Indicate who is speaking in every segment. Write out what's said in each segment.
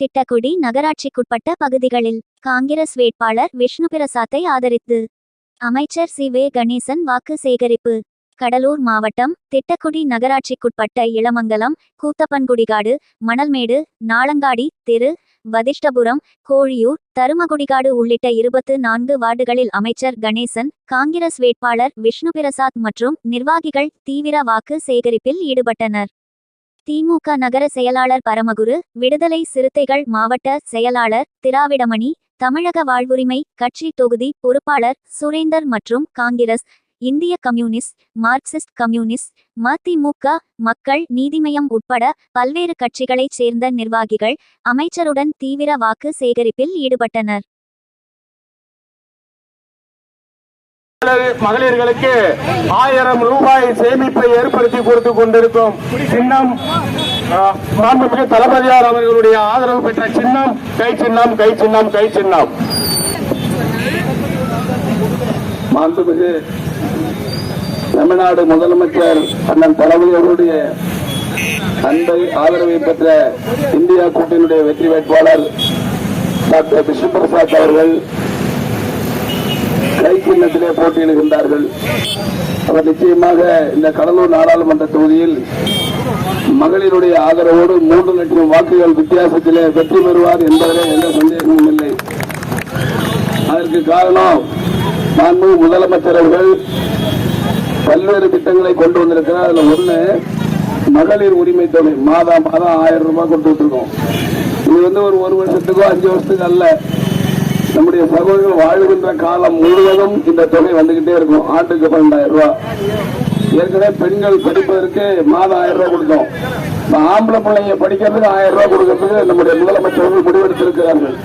Speaker 1: திட்டக்குடி நகராட்சிக்குட்பட்ட பகுதிகளில் காங்கிரஸ் வேட்பாளர் விஷ்ணு பிரசாத்தை ஆதரித்து. அமைச்சர் சி. வே. கணேசன் வாக்கு சேகரிப்பு. கடலூர் மாவட்டம் திட்டக்குடி நகராட்சிக்குட்பட்ட இளமங்கலம் கூத்தப்பன்குடிகாடு மணல்மேடு நாளங்காடி தெரு வதிஷ்டபுரம் கோழியூர் தருமகுடிகாடு உள்ளிட்ட இருபத்து நான்கு வார்டுகளில் அமைச்சர் கணேசன் காங்கிரஸ் வேட்பாளர் விஷ்ணு பிரசாத் மற்றும் நிர்வாகிகள் தீவிர வாக்கு சேகரிப்பில் ஈடுபட்டனர். திமுக நகர செயலாளர் பரமகுரு விடுதலை சிறுத்தைகள் மாவட்ட செயலாளர் திராவிடமணி தமிழக வாழ்வுரிமை கட்சி தொகுதி பொறுப்பாளர் சுரேந்தர் மற்றும் காங்கிரஸ் இந்திய கம்யூனிஸ்ட் மார்க்சிஸ்ட் கம்யூனிஸ்ட் மதிமுக மக்கள் நீதிமயம் உட்பட பல்வேறு கட்சிகளைச் சேர்ந்த நிர்வாகிகள் அமைச்சருடன் தீவிர வாக்கு சேகரிப்பில் ஈடுபட்டனர்.
Speaker 2: மகளிர்களுக்கு ஆயிரம் ரூபாய் சேமிப்பை ஏற்படுத்தி கொடுத்து கொண்டிருக்கும் சின்னம் மாண்புமிகு தளபதியார் அவர்களுடைய ஆதரவு பெற்ற சின்னம் கை சின்னம் கை சின்னம் கை சின்னம்.
Speaker 3: மாண்புமிகு தமிழ்நாடு முதலமைச்சர் அண்ணன் தளபதி அவருடைய அன்பை ஆதரவை பெற்ற இந்தியா கூட்டணியுடைய வெற்றி வேட்பாளர் டாக்டர் விஷ்ணு பிரசாத் அவர்கள் சின்னத்திலே போட்டியிடுகின்றார்கள். அவர் நிச்சயமாக இந்த கடலூர் நாடாளுமன்ற தொகுதியில் மகளிருடைய ஆதரவோடு மூன்று லட்சம் வாக்குகள் வித்தியாசத்திலே வெற்றி பெறுவார் என்பதிலே எந்த சந்தேகமும் இல்லை. அதற்கு காரணம் மாண்பு முதலமைச்சர் அவர்கள் பல்வேறு திட்டங்களை கொண்டு வந்திருக்கிறார். அதுல ஒண்ணு மகளிர் உரிமை தொகை. மாதம் மாதம் ஆயிரம் ரூபாய் கொண்டு வந்திருக்கோம் இது வந்து ஒரு ஒரு வருஷத்துக்கோ அஞ்சு வருஷத்துக்கு அல்ல. நம்முடைய சகோதரர்கள் வாழ்கின்ற காலம் முழுவதும் இந்த தொகை வந்துகிட்டே இருக்கும். ஆண்டுக்கு பன்னெண்டாயிரம் ரூபாய் ஏற்கனவே பெண்கள் படிப்பதற்கு மாதம் ஆயிரம் ரூபாய் கொடுத்தோம். இப்ப ஆம்பளை பிள்ளைங்க படிக்கிறதுக்கு ஆயிரம் ரூபாய் கொடுக்கறதுக்கு நம்முடைய முதலமைச்சர்கள் முடிவெடுத்திருக்கிறார்கள்.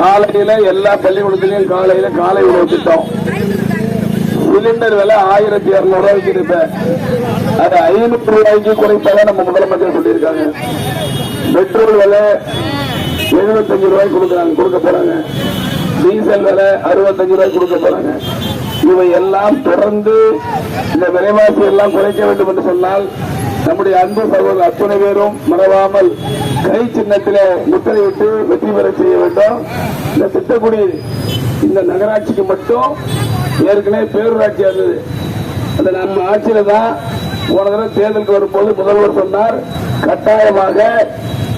Speaker 3: காலையில எல்லா பள்ளிக்கூடத்திலையும் காலையில காலை உணவு திட்டம். சிலிண்டர் விலை ஆயிரத்தி இருநூறு ரூபாய்க்கு இருப்பேன் அது ஐநூறு ரூபாய்க்கு குறைப்பதாக நம்ம முதலமைச்சர் சொல்லியிருக்காங்க. பெட்ரோல் விலை எழுபத்தஞ்சு ரூபாய் கொடுக்குறாங்க கொடுக்க போறாங்க. டீசல் விலை அறுபத்தஞ்சு ரூபாய் கொடுக்க போறாங்க. இவை எல்லாம் தொடர்ந்து இந்த விலைவாசி எல்லாம் குறைக்க வேண்டும் என்று சொன்னால் நம்முடைய அன்பு சகோதரர் அத்தனை பேரும் மறவாமல் கை சின்னத்திலே முத்திரையிட்டு வெற்றி பெற செய்ய வேண்டும். இந்த திட்டக்குடி இந்த நகராட்சிக்கு மட்டும் ஏற்கனவே பேரூராட்சி இருந்தது. அந்த நம்ம ஆட்சியில தான் போன தடவை தேர்தலுக்கு வரும்போது முதல்வர் சொன்னார் கட்டாயமாக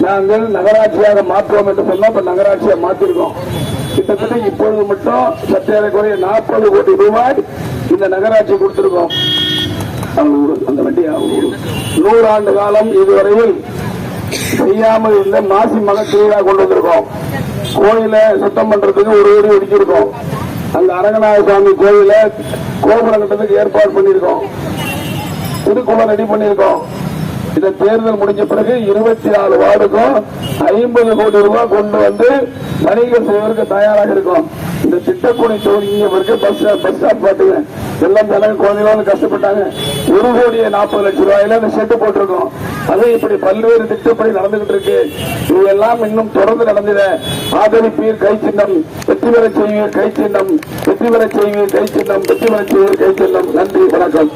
Speaker 3: நாங்கள் நகராட்சியாக மாற்றுவோம் என்று சொன்னோம். இப்ப நகராட்சியை மாற்றிருக்கோம் கிட்டத்தட்ட இப்பொழுது மட்டும் சற்றேறக்குறைய நாற்பது கோடி ரூபாய் இந்த நகராட்சி கொடுத்திருக்கோம். அவங்க அந்த வண்டி நூறாண்டு காலம் இதுவரையில் செய்யாமல் இருந்த மாசி மக திருவிழா கொண்டு வந்திருக்கோம். கோயிலை சுத்தம் பண்றதுக்கு ஒரு கோடி ஒதுக்கியிருக்கோம். அந்த அரங்கநாத சுவாமி கோயில கோபுரம் கட்டத்துக்கு ஏற்பாடு பண்ணியிருக்கோம். திருக்குளம் ரெடி பண்ணியிருக்கோம். இந்த தேர்தல் முடிஞ்ச பிறகு இருபத்தி நாலு வார்டுக்கும் ஐம்பது கோடி ரூபாய் கொண்டு வந்து பணிகள் செய்வதற்கு தயாராக இருக்கும். இந்த திட்டக்குடி தொகுதி இருக்கு. பஸ் பஸ் ஸ்டாப் பாட்டுங்க எல்லாம் ஜனங்க குழந்தைகளும் கஷ்டப்பட்டாங்க. ஒரு கோடியே நாற்பது லட்சம் ரூபாயில இந்த ஷெட்டு போட்டிருக்கோம். அது இப்படி பல்வேறு திட்டப்படி நடந்துகிட்டு இருக்கு. இவையெல்லாம் இன்னும் தொடர்ந்து நடந்தது ஆதரிப்பீர் கை சின்னம். வெற்றி பெற செய்வீர் கை சின்னம். வெற்றி பெற செய்வீர் கை சின்னம். வெற்றி பெற செய்வீர் கை சின்னம். நன்றி வணக்கம்.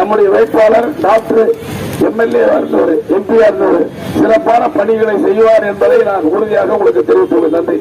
Speaker 3: நம்முடைய வேட்பாளர் டாக்டர் எம்எல்ஏ இருந்தவர் எம்பி இருந்தவர் சிறப்பான பணிகளை செய்வார் என்பதை நான் உறுதியாக உங்களுக்கு தெரிவித்துள்ளேன் நன்றி.